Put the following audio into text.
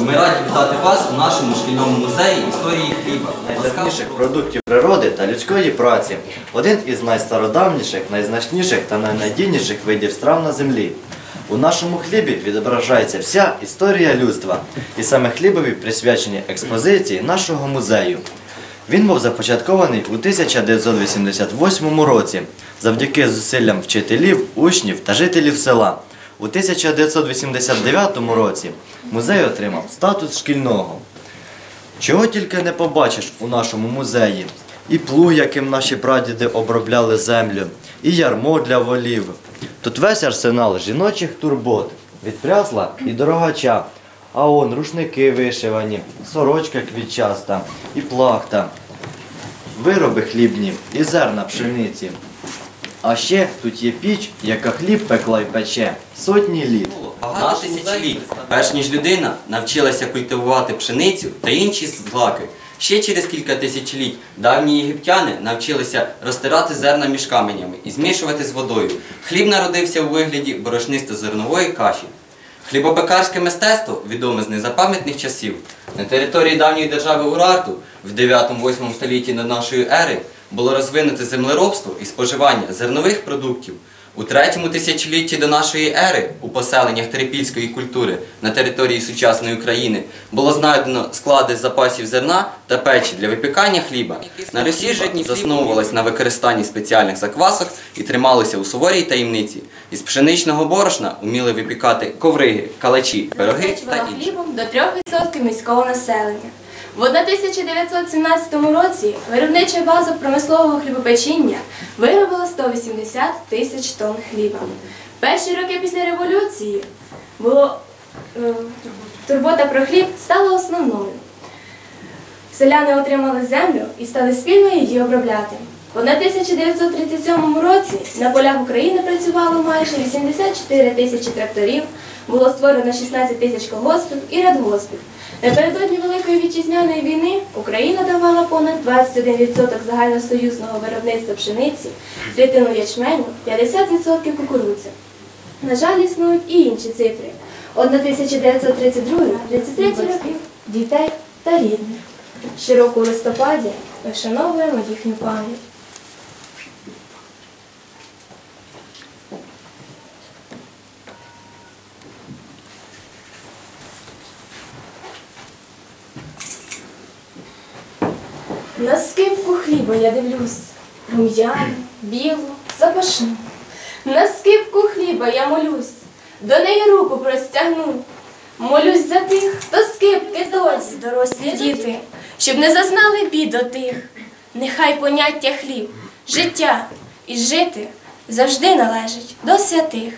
Ми раді вітати вас у нашому шкільному музеї історії хліба. найдавніших продуктів природи та людської праці, один із найстародавніших, найзначніших та найнадійніших видів страв на землі. У нашому хлібі відображається вся історія людства, і саме хлібові присвячені експозиції нашого музею. Він був започаткований у 1988 році завдяки зусиллям вчителів, учнів та жителів села. У 1989 році музей отримав статус шкільного. Чого тільки не побачиш у нашому музеї. І плуг, яким наші прадіди обробляли землю, і ярмо для волів. Тут весь арсенал жіночих турбот, від прясла і дорогача. А он рушники вишивані, сорочка квітчаста і плахта, вироби хлібні і зерна пшениці. А ще тут є піч, яка хліб пекла й пече сотні літ. Багато тисячоліть, перш ніж людина навчилася культивувати пшеницю та інші злаки. Ще через кілька тисячоліть давні єгиптяни навчилися розтирати зерна між каменями і змішувати з водою. Хліб народився у вигляді борошнисто-зернової каші. Хлібопекарське мистецтво відоме з незапам'ятних часів. На території давньої держави Урарту в 9-8 столітті до нашої ери було розвинуте землеробство і споживання зернових продуктів. У третьому тисячолітті до нашої ери у поселеннях терепільської культури на території сучасної України було знайдено склади запасів зерна та печі для випікання хліба. На Русі житні засновувалась на використанні спеціальних заквасок і трималися у суворій таємниці. Із пшеничного борошна вміли випікати ковриги, калачі, пироги та інше. хлібом до 3% міського населення. В 1917 році виробнича база промислового хлібопечіння виробила 180 тисяч тонн хліба. Перші роки після революції було, е, турбота про хліб стала основною. Селяни отримали землю і стали спільно її обробляти. В 1937 році на полях України працювало майже 84 тисячі тракторів, було створено 16 тисяч колгоспів і радгоспів. Напередодні Великої вітчизняної війни Україна давала понад 21% загальносоюзного виробництва пшениці, третину ячменю, 50% кукурудзи. На жаль, існують і інші цифри. 1932-33 років дітей та рідних. Щороку у листопаді ми вшановуємо їхню пам'ять. На скипку хліба я дивлюсь, рум'яну, білу, запашну. На скипку хліба я молюсь, до неї руку простягну. Молюсь за тих, хто скипки досі, дорослі діти, щоб не зазнали бід до тих. Нехай поняття хліб, життя і жити завжди належить до святих.